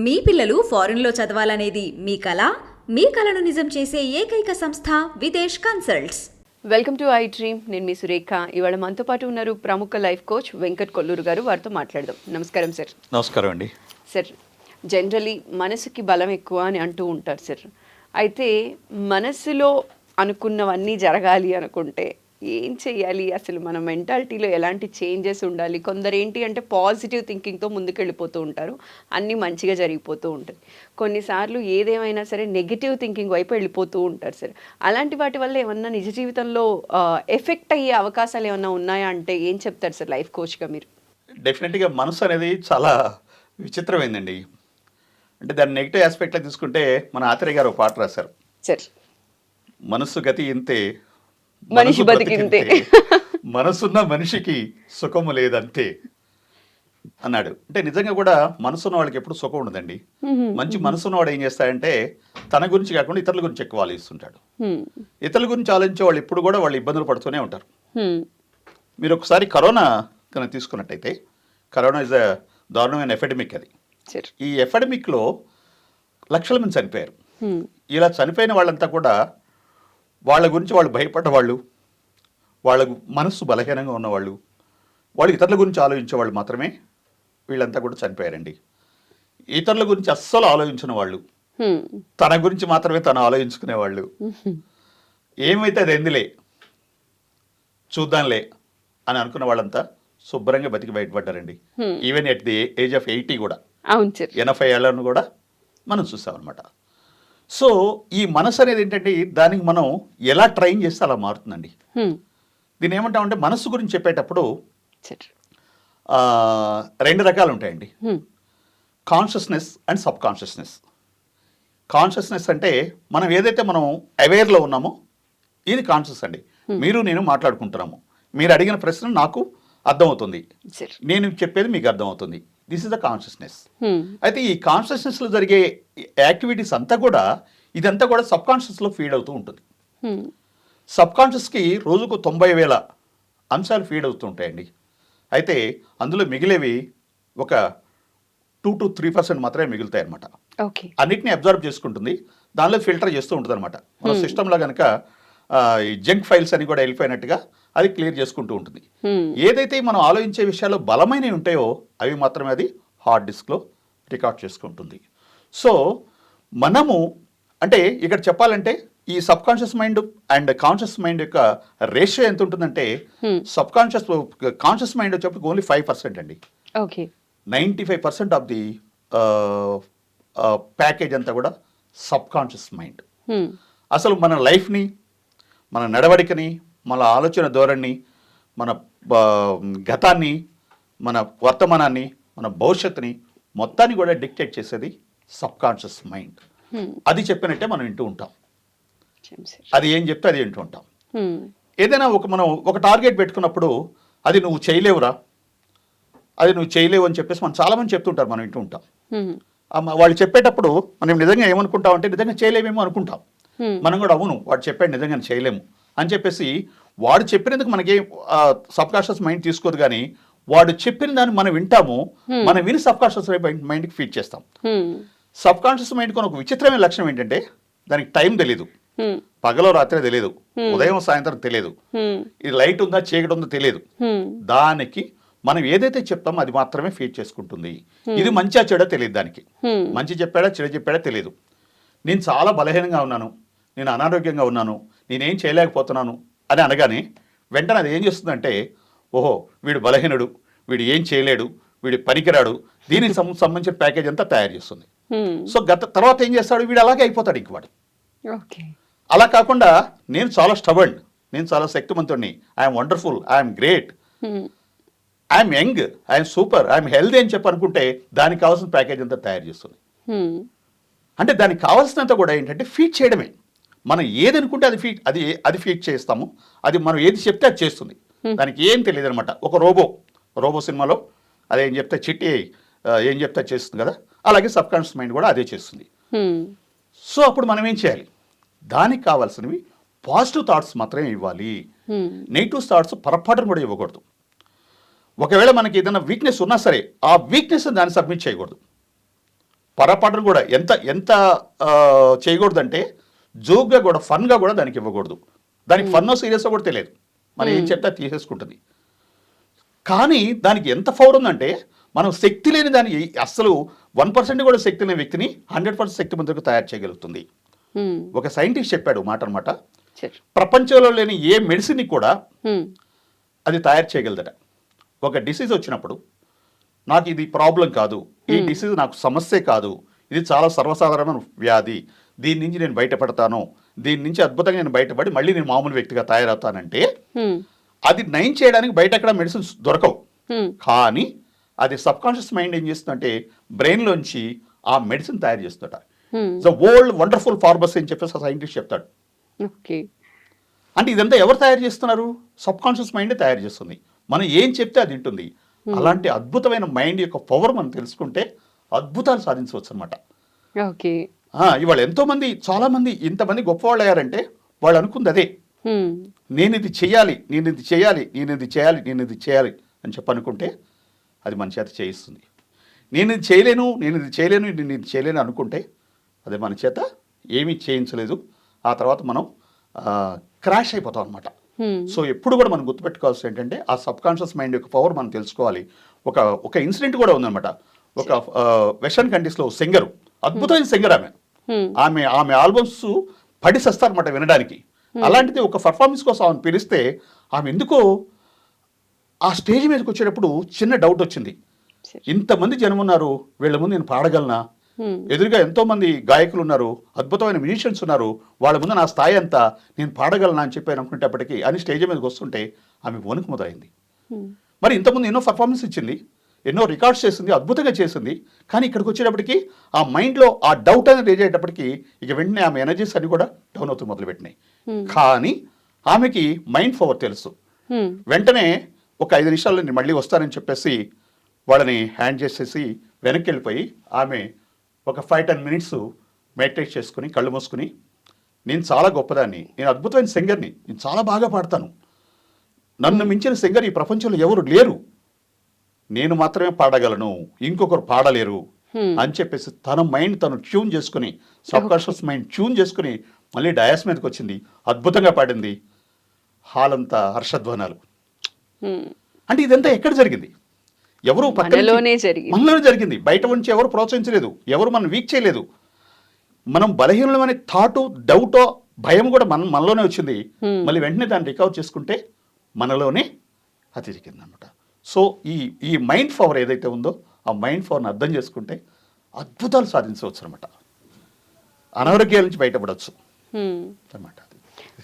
మీ పిల్లలు ఫారెన్లో చదవాలనేది మీ కల మీ కలను నిజం చేసే ఏకైక సంస్థ Videsh Consults. Welcome to I dream నేను మీ సురేఖ. ఇవాళ మనతో పాటు ఉన్నారు ప్రముఖ లైఫ్ కోచ్ వెంకట్ కొల్లూరు గారు. వారితో మాట్లాడదాం. నమస్కారం సార్. నమస్కారం అండి. సార్ జనరలీ మనసుకి బలం ఎక్కువ అని అంటూ ఉంటారు సార్. అయితే మనసులో అనుకున్నవన్నీ జరగాలి అనుకుంటే ఏం చేయాలి అసలు మన మెంటాలిటీలో ఎలాంటి చేంజెస్ ఉండాలి? కొందరు ఏంటి అంటే పాజిటివ్ థింకింగ్తో ముందుకెళ్ళిపోతూ ఉంటారు. అన్నీ మంచిగా జరిగిపోతూ ఉంటుంది కొన్నిసార్లు ఏదేమైనా సరే నెగిటివ్ థింకింగ్ వైపు వెళ్ళిపోతూ ఉంటారు సార్. అలాంటి వాటి వల్ల ఏమన్నా నిజ జీవితంలో ఎఫెక్ట్ అయ్యే అవకాశాలు ఏమన్నా ఉన్నాయా అంటే ఏం చెప్తారు సార్ లైఫ్ కోచ్గా మీరు? డెఫినెట్గా మనసు అనేది చాలా విచిత్రమైందండి. అంటే దాని నెగిటివ్ ఆస్పెక్ట్లో తీసుకుంటే మన ఆత్రేయ గారు ఒక పాట రాశారు. సార్. మనస్సు గతి ఇంతే మనిషి బతికింతే. మనసున్న మనిషికి సుఖము లేదంతే అన్నాడు. అంటే నిజంగా కూడా మనసున్న వాళ్ళకి ఎప్పుడు సుఖం ఉండదండి. మంచి మనసున్న వాడు ఏం చేస్తాడంటే తన గురించి కాకుండా ఇతరుల గురించి ఎక్కువ ఆలోచిస్తుంటాడు. ఇతరుల గురించి ఆలోచించే వాళ్ళు ఎప్పుడు కూడా వాళ్ళు ఇబ్బందులు పడుతూనే ఉంటారు. మీరు ఒకసారి కరోనా కనుక తీసుకున్నట్టయితే కరోనా ఇస్ అ దారుణమైన ఎఫెడమిక్ అది. ఈ ఎఫెడమిక్లో లక్షల మంది చనిపోయారు. ఇలా చనిపోయిన వాళ్ళంతా కూడా వాళ్ళ గురించి వాళ్ళు భయపడ్డ వాళ్ళు వాళ్ళ మనస్సు బలహీనంగా ఉన్నవాళ్ళు వాళ్ళు ఇతరుల గురించి ఆలోచించే వాళ్ళు మాత్రమే వీళ్ళంతా కూడా చనిపోయారండి. ఇతరుల గురించి అస్సలు ఆలోచించిన వాళ్ళు. తన గురించి మాత్రమే తను ఆలోచించుకునేవాళ్ళు. ఏమైతే అది ఎందులే చూద్దాంలే అని అనుకున్న వాళ్ళంతా శుభ్రంగా బతికి బయటపడ్డారండి. Even at the age of eighty కూడా. ఎనభై ఏళ్ళను కూడా మనం చూసామన్నమాట. సో ఈ మనసు అనేది ఏంటంటే దానికి మనం ఎలా ట్రైన్ చేస్తే అలా మారుతుందండి. దీన్ని ఏమంటామంటే మనస్సు గురించి చెప్పేటప్పుడు రెండు రకాలు ఉంటాయండి. Consciousness and subconsciousness consciousness అంటే మనం ఏదైతే మనం అవేర్లో ఉన్నామో ఇది కాన్షియస్ అండి. మీరు నేను మాట్లాడుకుంటున్నాము. మీరు అడిగిన ప్రశ్న నాకు అర్థమవుతుంది. నేను చెప్పేది మీకు అర్థమవుతుంది. This is the consciousness. అయితే ఈ కాన్షియస్నెస్లో జరిగే యాక్టివిటీస్ అంతా కూడా ఇదంతా కూడా సబ్ కాన్షియస్లో ఫీడ్ అవుతూ ఉంటుంది. సబ్ కాన్షియస్కి రోజుకు తొంభై వేల అంశాలు ఫీడ్ అవుతూ ఉంటాయండి. అయితే అందులో మిగిలేవి ఒక టూ టు త్రీ పర్సెంట్ మాత్రమే మిగులుతాయి అనమాట అన్నిటిని అబ్జర్వ్ చేసుకుంటుంది. దానిలో ఫిల్టర్ చేస్తూ ఉంటుంది అనమాట మన సిస్టంలో కనుక ఈ జంక్ ఫైల్స్ అని కూడా వెళ్ళిపోయినట్టుగా అది క్లియర్ చేసుకుంటూ ఉంటుంది. ఏదైతే మనం ఆలోచించే విషయాల్లో బలమైనవి ఉంటాయో అవి మాత్రమే అది హార్డ్ డిస్క్లో రికార్డ్ చేసుకుంటుంది. సో మనము అంటే ఇక్కడ చెప్పాలంటే ఈ subconscious mind and conscious mind యొక్క రేషియో ఎంత ఉంటుందంటే సబ్ కాన్షియస్ కాన్షియస్ మైండ్ వచ్చేప్పటికి ఓన్లీ ఫైవ్ పర్సెంట్ అండి. Okay. Ninety five percent of the package అంతా కూడా సబ్ కాన్షియస్ మైండ్. అసలు మన లైఫ్ని మన నడవడికని మన ఆలోచన ధోరణి మన గతాన్ని మన వర్తమానాన్ని మన భవిష్యత్తుని మొత్తాన్ని కూడా డిక్టేట్ చేసేది సబ్ కాన్షియస్ మైండ్. అది చెప్పినట్టే మనం వింటూ ఉంటాం. అది ఏం చెప్తే అది వింటూ ఉంటాం. ఏదైనా ఒక మనం ఒక టార్గెట్ పెట్టుకున్నప్పుడు అది నువ్వు చేయలేవురా. అది నువ్వు చేయలేవు అని చెప్పేసి మనం చాలామంది చెప్తుంటారు మనం వింటూ ఉంటాం. వాళ్ళు చెప్పేటప్పుడు మనం నిజంగా ఏమనుకుంటాం అంటే నిజంగా చేయలేమేమో అనుకుంటాం. మనం కూడా అవును వాడు చెప్పాడు నిజంగా చేయలేము అని చెప్పేసి వాడు చెప్పినందుకు మనకి సబ్ కాన్షియస్ మైండ్ తీసుకోదు కానీ వాడు చెప్పిన దాన్ని మనం వింటాము మనం విని సబ్ కాన్షియస్ మైండ్కి ఫీడ్ చేస్తాం. హ్మ్. సబ్ కాన్షియస్ మైండ్ ఒక విచిత్రమైన లక్షణం ఏంటంటే దానికి టైం తెలియదు. పగలో రాత్రి తెలియదు ఉదయం సాయంత్రం తెలియదు. ఇది లైట్ ఉందా చీకటి ఉందో తెలియదు. దానికి మనం ఏదైతే చెప్తామో అది మాత్రమే ఫీడ్ చేసుకుంటుంది. ఇది మంచిగా చెడో తెలియదు దానికి. మంచి చెప్పాడా చెడు చెప్పాడా తెలియదు నేను చాలా బలహీనంగా ఉన్నాను. నేను అనారోగ్యంగా ఉన్నాను నేనేం చేయలేకపోతున్నాను అని అనగానే వెంటనే అది ఏం చేస్తుందంటే ఓహో వీడు బలహీనుడు వీడు ఏం చేయలేడు వీడు పనికిరాడు దీనికి సంబంధించిన ప్యాకేజ్ అంతా తయారు చేస్తుంది. సో గత తర్వాత ఏం చేస్తాడు వీడు అలాగే అయిపోతాడు ఇంక వాడు ఓకే అలా కాకుండా నేను చాలా స్టబర్డ్ నేను చాలా శక్తివంతుడిని I'm wonderful I'm great. I'm young I'm super I'm healthy అని చెప్పి అనుకుంటే దానికి కావాల్సిన ప్యాకేజ్ అంతా తయారు చేస్తుంది. అంటే దానికి కావాల్సినంత కూడా ఏంటంటే ఫీడ్ చేయడమే మనం ఏది అనుకుంటే అది ఫీడ్ అది అది ఫీడ్ చేస్తాము. అది మనం ఏది చెప్తే అది చేస్తుంది. దానికి ఏం తెలియదు అనమాట ఒక రోబో రోబో సినిమాలో అది ఏం చెప్తే చిట్టి ఏం చెప్తే చేస్తుంది కదా? అలాగే సబ్ కాన్షియస్ మైండ్ కూడా అదే చేస్తుంది. సో అప్పుడు మనం ఏం చేయాలి? దానికి కావాల్సినవి పాజిటివ్ థాట్స్ మాత్రమే ఇవ్వాలి. నెగిటివ్ థాట్స్ పొరపాటును కూడా ఇవ్వకూడదు. ఒకవేళ మనకి ఏదైనా వీక్నెస్ ఉన్నా సరే ఆ వీక్నెస్ దాన్ని సబ్మిట్ చేయకూడదు. పొరపాటును కూడా ఎంత ఎంత చేయకూడదంటే జోక్గా కూడా ఫన్గా కూడా దానికి ఇవ్వకూడదు. దానికి ఫన్నో సీరియస్ కూడా తెలియదు. మనం ఏం చెప్తే తీసేసుకుంటుంది. కానీ దానికి ఎంత పవర్ ఉందంటే మనం శక్తి లేని దానికి అసలు వన్ పర్సెంట్ కూడా శక్తి లేని వ్యక్తిని హండ్రెడ్ పర్సెంట్ శక్తిమంతుడికి తయారు చేయగలుగుతుంది. ఒక సైంటిస్ట్ చెప్పాడు మాట అనమాట ప్రపంచంలో లేని ఏ మెడిసిన్ని కూడా. అది తయారు చేయగలదట. ఒక డిసీజ్ వచ్చినప్పుడు నాకు ఇది ప్రాబ్లం కాదు ఈ డిసీజ్ నాకు సమస్యే కాదు ఇది చాలా సర్వసాధారణమైన వ్యాధి దీని నుంచి నేను బయటపడతాను. దీని నుంచి అద్భుతంగా నేను బయటపడి మళ్ళీ నేను మామూలు వ్యక్తిగా తయారవుతానంటే. అది నయం చేయడానికి బయట ఎక్కడ మెడిసిన్స్ దొరకవు. కానీ అది సబ్ కాన్షియస్ మైండ్ ఏం చేస్తుందంటే బ్రెయిన్లోంచి ఆ మెడిసిన్ తయారు చేస్తుందట హ్మ్. ద వరల్డ్ వండర్ఫుల్ ఫార్మసీ అని చెప్పేసి ఆ సైంటిస్ట్ చెప్తాడు. ఓకే. అంటే ఇదంతా ఎవరు తయారు చేస్తున్నారు? సబ్ కాన్షియస్ మైండ్ తయారు చేస్తుంది. మనం ఏం చెప్తే అది వింటుంది. అలాంటి అద్భుతమైన మైండ్ యొక్క పవర్ మనం తెలుసుకుంటే అద్భుతాలు సాధించవచ్చు అనమాట ఓకే. ఇవాళ ఎంతోమంది చాలామంది ఇంతమంది గొప్పవాళ్ళు అయ్యారంటే వాళ్ళు అనుకుంది అదే. నేను ఇది చేయాలి నేను ఇది చేయాలి నేను ఇది చేయాలి నేను ఇది చేయాలి అని చెప్పి అనుకుంటే అది మన చేత చేయిస్తుంది నేను ఇది చేయలేను నేను ఇది చేయలేను నేను ఇది చేయలేను అనుకుంటే అది మన చేత ఏమీ చేయించలేదు ఆ తర్వాత మనం క్రాష్ అయిపోతాం అనమాట. సో ఎప్పుడు కూడా మనం గుర్తుపెట్టుకోవాల్సి ఏంటంటే ఆ సబ్ కాన్షియస్ మైండ్ యొక్క పవర్ మనం తెలుసుకోవాలి ఒక ఒక ఇన్సిడెంట్ కూడా ఉందన్నమాట ఒక వెస్టర్న్ కంట్రీస్లో సింగరు అద్భుతమైన సింగర్ ఆమె. ఆమె ఆమె ఆల్బమ్స్ పడి సస్తారన్నమాట వినడానికి అలాంటిది ఒక పర్ఫార్మెన్స్ కోసం ఆమెను పిలిస్తే ఆమె ఎందుకో ఆ స్టేజ్ మీదకి వచ్చేటప్పుడు చిన్న డౌట్ వచ్చింది. ఇంతమంది జనం ఉన్నారు వీళ్ళ ముందు నేను పాడగలనా? హ్మ్. ఎదురుగా ఎంతో మంది గాయకులు ఉన్నారు అద్భుతమైన మ్యూజిషియన్స్ ఉన్నారు వాళ్ళ ముందు నా స్థాయి అంతా నేను పాడగలనా అని చెప్పి అనుకునేటప్పటికీ అని స్టేజ్ మీదకి వస్తుంటే ఆమె వణుకు మొదలైంది. మరి ఇంతకుముందు ఎన్నో పర్ఫార్మెన్స్ ఇచ్చింది. ఎన్నో రికార్డ్స్ చేసింది అద్భుతంగా చేసింది. కానీ ఇక్కడికి వచ్చేటప్పటికి ఆ మైండ్లో ఆ డౌట్ అనేది రేజ్ అయ్యేటప్పటికి ఇక వెంటనే ఆమె ఎనర్జీస్ అన్ని కూడా డౌన్ అవుతూ మొదలుపెట్టినాయి. కానీ ఆమెకి మైండ్ పవర్ తెలుసు. వెంటనే ఒక ఐదు నిమిషాల్లో నేను మళ్ళీ వస్తానని చెప్పేసి వాళ్ళని హ్యాండ్ చేసేసి వెనక్కి వెళ్ళిపోయి ఆమె ఒక ఫైవ్ టెన్ మినిట్స్ మెడిటేట్ చేసుకుని కళ్ళు మూసుకుని నేను చాలా గొప్పదాన్ని. నేను అద్భుతమైన సింగర్ని. నేను చాలా బాగా పాడతాను. నన్ను మించిన సింగర్ ఈ ప్రపంచంలో ఎవరు లేరు. నేను మాత్రమే పాడగలను ఇంకొకరు పాడలేరు. అని చెప్పేసి తన మైండ్ తను ట్యూన్ చేసుకుని సబ్ కాన్షియస్ మైండ్ ట్యూన్ చేసుకుని మళ్ళీ డయాస్ మీదకి వచ్చింది అద్భుతంగా పాడింది హాల్ అంతా హర్షధ్వానాలు. అంటే ఇదంతా ఎక్కడ జరిగింది ఎవరు మనలోనే జరిగింది. బయట నుంచి ఎవరు ప్రోత్సహించలేదు ఎవరు మనం వీక్ చేయలేదు మనం బలహీనమనే థాటు డౌటో భయం కూడా మన మనలోనే వచ్చింది. మళ్ళీ వెంటనే దాన్ని రికవర్ చేసుకుంటే మనలోనే అది జరిగింది అనమాట సో ఈ ఈ మైండ్ పవర్ ఏదైతే ఉందో ఆ మైండ్ పవర్ని అర్థం చేసుకుంటే అద్భుతాలు సాధించవచ్చు అనమాట అనారోగ్యాల నుంచి బయటపడవచ్చు. అనమాట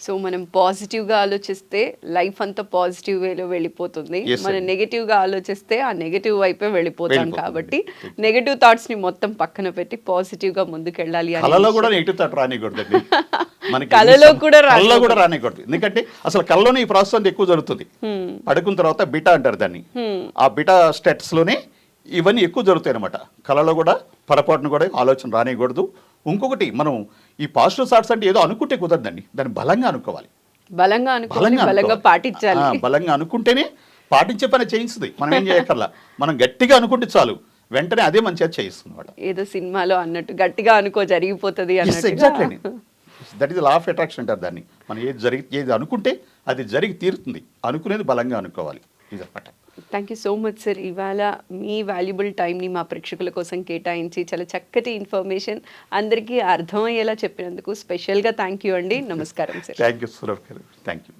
సో మనం పాజిటివ్గా ఆలోచిస్తే లైఫ్ అంతా పాజిటివ్ వేలో వెళ్ళిపోతుంది మనం అండి. నెగటివ్గా ఆలోచిస్తే ఆ నెగటివ్ వైపే వెళ్ళిపోతాం. కాబట్టి నెగటివ్ థాట్స్ని మొత్తం పక్కన పెట్టి పాజిటివ్గా ముందుకెళ్ళాలి కూడా నెగిటివ్ థాట్ రానికూడదండి మనకి కలలో కూడా రానివ్వకూడదు. కూడా రానికూడదు ఎందుకంటే అసలు కళ్ళలోనే ఈ ప్రాసెస్ అంతా ఎక్కువ జరుగుతుంది. పడుకున్న తర్వాత బిటా అంటారు దాన్ని. ఆ బిటా స్టెట్స్లోనే ఇవన్నీ ఎక్కువ జరుగుతాయి అనమాట కళలో కూడా పొరపాటును కూడా ఆలోచన రానియకూడదు ఇంకొకటి మనం ఈ పాజిటివ్ థాట్స్ అంటే ఏదో అనుకుంటే కుదరదండి. దాన్ని బలంగా అనుకోవాలి. బలంగా బలంగా. పాటించాలి. బలంగా అనుకుంటేనే పాటించే పని చేయిస్తుంది. మనం ఏం చేయక్కర్లా. మనం గట్టిగా అనుకుంటే చాలు. వెంటనే అదే మంచి అది చేయిస్తుంది ఏదో సినిమాలో అన్నట్టు గట్టిగా అనుకో జరిగిపోతుంది exactly that is law of attraction అంటారు దాన్ని. మనం ఏది జరిగి ఏది అనుకుంటే అది జరిగి తీరుతుంది. అనుకునేది బలంగా అనుకోవాలి. ఇదన్నమాట thank you so much sir ఇవాళ మీ వాల్యుబుల్ టైంని మా ప్రేక్షకుల కోసం కేటాయించి చాలా చక్కటి ఇన్ఫర్మేషన్ అందరికీ అర్థమయ్యేలా చెప్పినందుకు స్పెషల్గా థ్యాంక్ యూ అండి. నమస్కారం సార్ థ్యాంక్ యూ సురభ్ గారు. Thank you